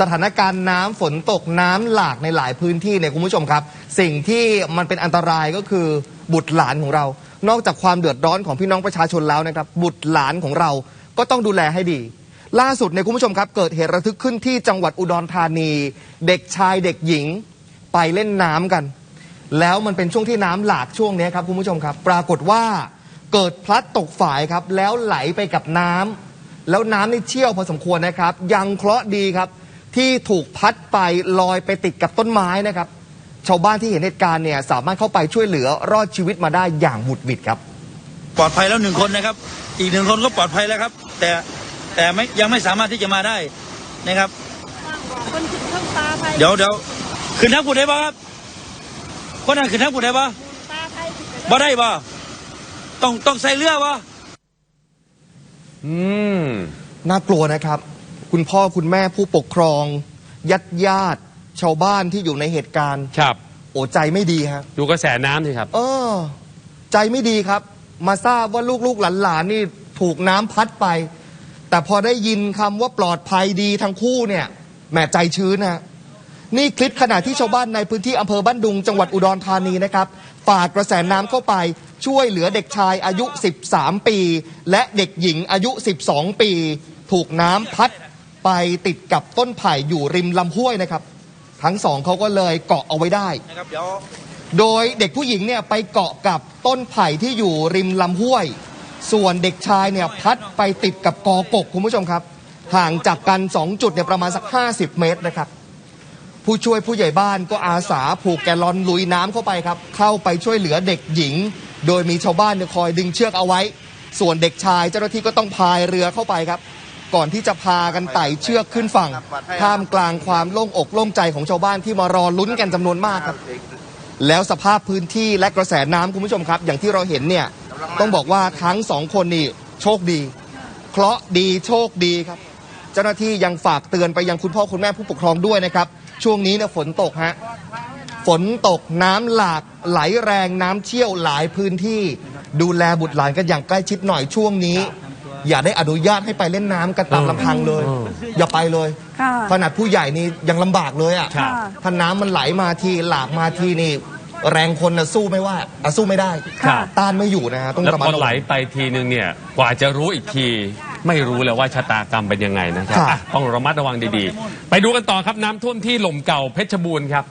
สถานการณ์น้ำฝนตกน้ำหลากในหลายพื้นที่เนี่ยคุณผู้ชมครับ สิ่งที่มันเป็นอันตรายก็คือบุตรหลานของเรา นอกจากความเดือดร้อนของพี่น้องประชาชนแล้วนะครับ บุตรหลานของเราก็ต้องดูแลให้ดี ล่าสุดเนี่ยคุณผู้ชมครับ เกิดเหตุระทึกขึ้นที่จังหวัดอุดรธานี เด็กชายเด็กหญิงไปเล่นน้ำกัน แล้วมันเป็นช่วงที่น้ำหลากช่วงนี้ครับคุณผู้ชมครับ ปรากฏว่าเกิดพลัดตกฝ่ายครับ แล้วไหลไปกับน้ำแล้วน้ำนี่เชี่ยวพอสมควรนะครับ ยังเคราะห์ดีครับ ที่ถูกพัดไปลอยไปติดกับต้นไม้นะครับ ชาวบ้านที่เห็นเหตุการณ์เนี่ยสามารถเข้าไปช่วยเหลือรอดชีวิตมาได้อย่างหวุดหวิดครับ ปลอดภัยแล้วหนึ่งคนนะครับ อีกหนึ่งคนก็ปลอดภัยแล้วครับ แต่แต่ไม่ยังไม่สามารถที่จะมาได้นะครับ คนขึ้นเครื่องปลาไปเดี๋ยวเดี๋ยวขึ้นทั้งผู้ได้ป่ะครับ คนนั้นขึ้นทั้งผู้ได้ป่ะปลาไปบ่ได้ป่ะต้องต้องใส่เรือป่ะ อืม น่ากลัวนะครับ คุณพ่อคุณแม่ผู้ปกครองญาติญาติชาวบ้านที่อยู่ในเหตุการณ์ ครับ โอ้ใจไม่ดีฮะดูกระแสน้ำสิครับ เออ ใจไม่ดีครับ มาทราบว่าลูกๆหลานๆนี่ถูกน้ำพัดไป แต่พอได้ยินคำว่าปลอดภัยดีทั้งคู่เนี่ยแหมใจชื้นนะนี่คลิปขณะที่ชาวบ้านในพื้นที่อำเภอบ้านดุงจังหวัดอุดรธานีนะครับฝากกระแสน้ำเข้าไปช่วยเหลือเด็กชายอายุ 13 ปี และเด็กหญิงอายุ 12 ปี ถูกน้ำพัดไปติดกับต้นไผ่อยู่ริมลำห้วยนะครับ ทั้งสองเขาก็เลยเกาะเอาไว้ได้ นะครับเดี๋ยวโดยเด็กผู้หญิงเนี่ยไปเกาะกับต้นไผ่ที่อยู่ริมลำห้วย ส่วนเด็กชายเนี่ยพัดไปติดกับกอกกคุณผู้ชมครับ ห่างจากกัน 2 จุดเนี่ยประมาณสัก 50 เมตรนะครับ ผู้ช่วยผู้ใหญ่บ้านก็อาสาผูกแกลลอนลุยน้ำเข้าไปครับ เข้าไปช่วยเหลือเด็กหญิง โดยมีชาวบ้านเนี่ยคอยดึงเชือกเอาไว้ ส่วนเด็กชายเจ้าหน้าที่ก็ต้องพายเรือเข้าไปครับ ก่อนที่จะพากันไต่เชือกขึ้นฝั่งท่ามกลางความโล่งอกโล่งใจของชาวบ้านที่มารอลุ้นกันจำนวนมากครับ แล้วสภาพพื้นที่และกระแสน้ำคุณผู้ชมครับ อย่างที่เราเห็นเนี่ยต้องบอกว่าทั้งสองคนนี่โชคดี เคราะห์ดีโชคดีครับ เจ้าหน้าที่ยังฝากเตือนไปยังคุณพ่อคุณแม่ผู้ปกครองด้วยนะครับ ช่วงนี้เนี่ยฝนตกฮะฝนตกน้ำหลากไหลแรงน้ำเชี่ยวหลายพื้นที่ ดูแลบุตรหลานกันอย่างใกล้ชิดหน่อยช่วงนี้ อย่าได้อนุญาตให้ไปเล่นน้ำกันตามลำพังเลยอืมอย่าไปเลยค่ะขนาดผู้ใหญ่นี่ยังลำบากเลยอะครับ ถ้าน้ำมันไหลมาทีหลากมาทีนี่ แรงคนนะสู้ไม่ว่าอะสู้ไม่ได้ ครับ ต้านไม่อยู่นะฮะต้องแล้วระมัพดอระไหลวัง ไปทีนึงเนี่ยกว่าจะรู้อีกที ไม่รู้เลยว่าชะตากรรมเป็นยังไงนะครับครับอะต้องระมัดระวังดีๆ ไปดูกันต่อครับน้ำท่วมที่หล่มเก่าเพชรบูรณ์ครับ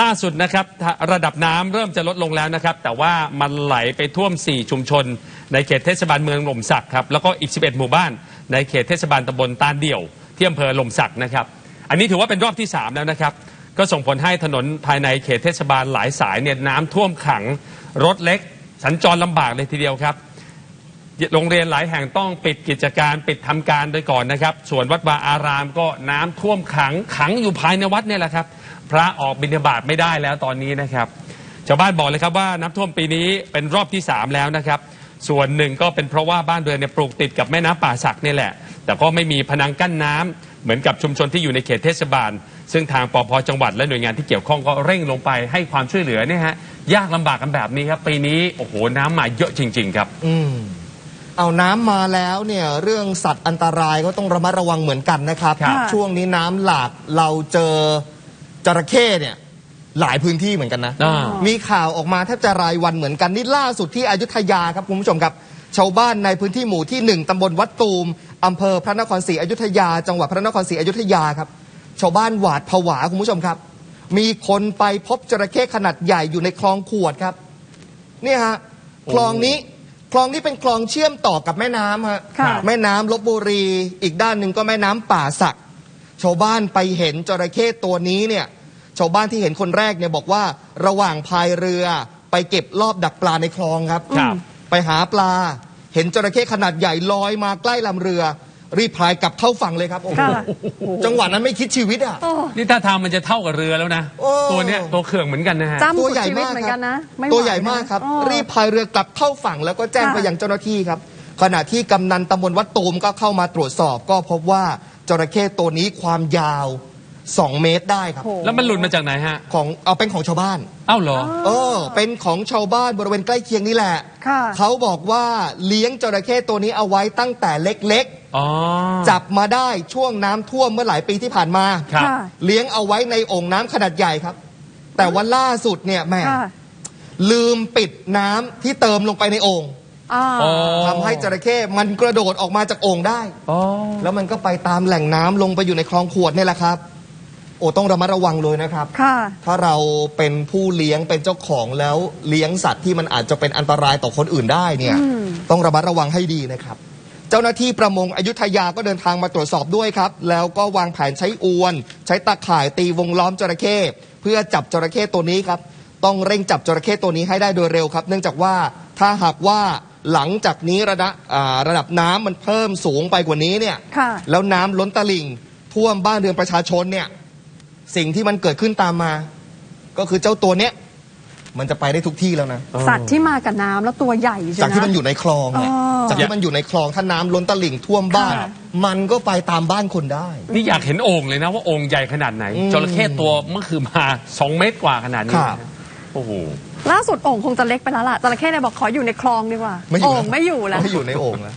ล่าสุดนะครับระดับน้ำเริ่มจะลดลงแล้วนะครับ แต่ว่ามันไหลไปท่วม 4 ชุมชน ในเขตเทศบาลเมืองหล่มสักครับแล้วก็อีก 11 หมู่บ้าน ในเขตเทศบาลตำบลตาลเดี่ยวที่อำเภอหล่มสักนะครับ อันนี้ถือว่าเป็นรอบที่ 3 แล้วนะครับ ก็ส่งผลให้ถนนภายในเขตเทศบาลหลายสายเนี่ยน้ำท่วมขังรถเล็ก สัญจรลำบากเลยทีเดียวครับ โรงเรียนหลายแห่งต้องปิดกิจการปิดทำการไปก่อนนะครับ ส่วนวัดวาอารามก็น้ำท่วมขังขังอยู่ภายในวัดเนี่ยแหละครับ พระออกบิณฑบาตไม่ได้แล้วตอนนี้นะครับชาวบ้านบอกเลยครับว่าน้ำท่วมปีนี้เป็นรอบที่ 3 แล้วนะครับ ส่วนหนึ่งก็เป็นเพราะว่าบ้านเรือนเนี่ยปลูกติดกับแม่น้ำป่าสักนี่แหละ แต่ก็ไม่มีพนังกั้นน้ำเหมือนกับชุมชนที่อยู่ในเขตเทศบาล ซึ่งทางปพจังหวัดและหน่วยงานที่เกี่ยวข้องก็เร่งลงไปให้ความช่วยเหลือเนี่ยฮะยากลำบากกันแบบนี้ครับปีนี้โอ้โหน้ำมาเยอะจริง ๆ ครับ อื เอาน้ำมาแล้วเนี่ยเรื่องสัตว์อันตรายก็ต้องระมัดระวังเหมือนกันนะครับ ครับ ช่วงนี้น้ำหลากเราเจอจระเข้เนี่ยหลายพื้นที่เหมือนกันนะ อ่า มีข่าวออกมาแทบจะรายวันเหมือนกันนี่ล่าสุดที่อยุธยาครับคุณผู้ชมครับ ชาวบ้านในพื้นที่หมู่ที่หนึ่งตำบลวัดตูมอำเภอพระนครศรีอยุธยา จังหวัดพระนครศรีอยุธยาครับ ชาวบ้านหวาดผวาคุณผู้ชมครับ มีคนไปพบจระเข้ขนาดใหญ่อยู่ในคลองขวดครับ เนี่ยฮะคลองนี้ คลองนี้เป็นคลองเชื่อมต่อกับแม่น้ำฮะค่ะ แม่น้ำลบบุรี อีกด้านหนึ่งก็แม่น้ำป่าสัก ชาวบ้านไปเห็นจระเข้ตัวนี้เนี่ย ชาวบ้านที่เห็นคนแรกเนี่ยบอกว่าระหว่างพายเรือไปเก็บรอบดักปลาในคลองครับ ครับ ไปหาปลา เห็นจระเข้ขนาดใหญ่ลอยมาใกล้ลำเรือ รีบพายกลับเข้าฝั่งเลยครับโอ้โหค่ะ จังหวะนั้นไม่คิดชีวิตอะ โอ้ นี่ถ้าทางมันจะเท่ากับเรือแล้วนะ โอ้ ตัวเนี้ยตัวเขื่องเหมือนกันนะฮะจำตัวสุดใหญ่ชีวิตมากเหมือคนรับกันนะไม่ตัวไใหญ่มากครับ อ๋อ รีบพายเรือกลับเข้าฝั่งแล้วก็แจ้งค่ะ ไปยังเจ้าหน้าที่ครับ ขณะที่กำนันตำบลวัดตูมก็เข้ามาตรวจสอบ ก็พบว่าจระเข้ตัวนี้ความยาว 2 เมตรได้ครับ โอ้โห แล้วมันหลุดมาจากไหนฮะ ของเอาเป็นของชาวบ้าน เอ้าเหรอ เออ เป็นของชาวบ้านบริเวณใกล้เคียงนี่แหละ ค่ะ เขาบอกว่าเลี้ยงจระเข้ตัวนี้เอาไว้ตั้งแต่เล็ก อ๋อ จับมาได้ช่วงน้ำท่วมเมื่อหลายปีที่ผ่านมา ครับ ค่ะ เลี้ยงเอาไว้ในโอ่งน้ำขนาดใหญ่ครับ แต่วันล่าสุดเนี่ยแม่ค่ะลืมปิดน้ำที่เติมลงไปในโอ่งอ่าอ๋อ ทำให้จระเข้มันกระโดดออกมาจากโอ่งได้ อ๋อ แล้วมันก็ไปตามแหล่งน้ำลงไปอยู่ในคลองขวดเนี่ยแหละครับ โอ้ต้องระมัดระวังเลยนะครับ ค่ะ ถ้าเราเป็นผู้เลี้ยงเป็นเจ้าของแล้วเลี้ยงสัตว์ที่มันอาจจะเป็นอันตรายต่อคนอื่นได้เนี่ย อืม ต้องระมัดระวังให้ดีนะครับ เจ้าหน้าที่ประมงอยุธยาก็เดินทางมาตรวจสอบด้วยครับ แล้วก็วางแผนใช้อวน ใช้ตาข่ายตีวงล้อมจระเข้เพื่อจับจระเข้ตัวนี้ครับ ต้องเร่งจับจระเข้ตัวนี้ให้ได้โดยเร็วครับ เนื่องจากว่าถ้าหากว่าหลังจากนี้ระดับอ่าระดับน้ำมันเพิ่มสูงไปกว่านี้เนี่ยค่ะแล้วน้ำล้นตลิ่งท่วมบ้านเรือนประชาชนเนี่ยสิ่งที่มันเกิดขึ้นตามมา ก็คือเจ้าตัวเนี้ย มันจะไปได้ทุกที่แล้วนะ สัตว์ที่มากับน้ำแล้วตัวใหญ่ใช่จากไหม ที่มันอยู่ในคลองเนี่ยอ๋อ จากที่มันอยู่ในคลองถ้าน้ำล้นตลิ่งท่วมบ้านค่ะมันก็ไปตามบ้านคนได้ นี่อยากเห็นโอ่งเลยนะว่าโอ่งใหญ่ขนาดไหนอืมจระเข้ตัวเมื่อคืนมาสองเมตรกว่าขนาดนี้ครับโอ้โห ล่าสุดโอ่งคงจะเล็กไปแล้วล่ะจระเข้เนี่ยบอกขออยู่ในคลองดีกว่าไม่อยู่โอ่งไม่อยู่แล้ว ไม่อยู่ในโอ่งแล้ว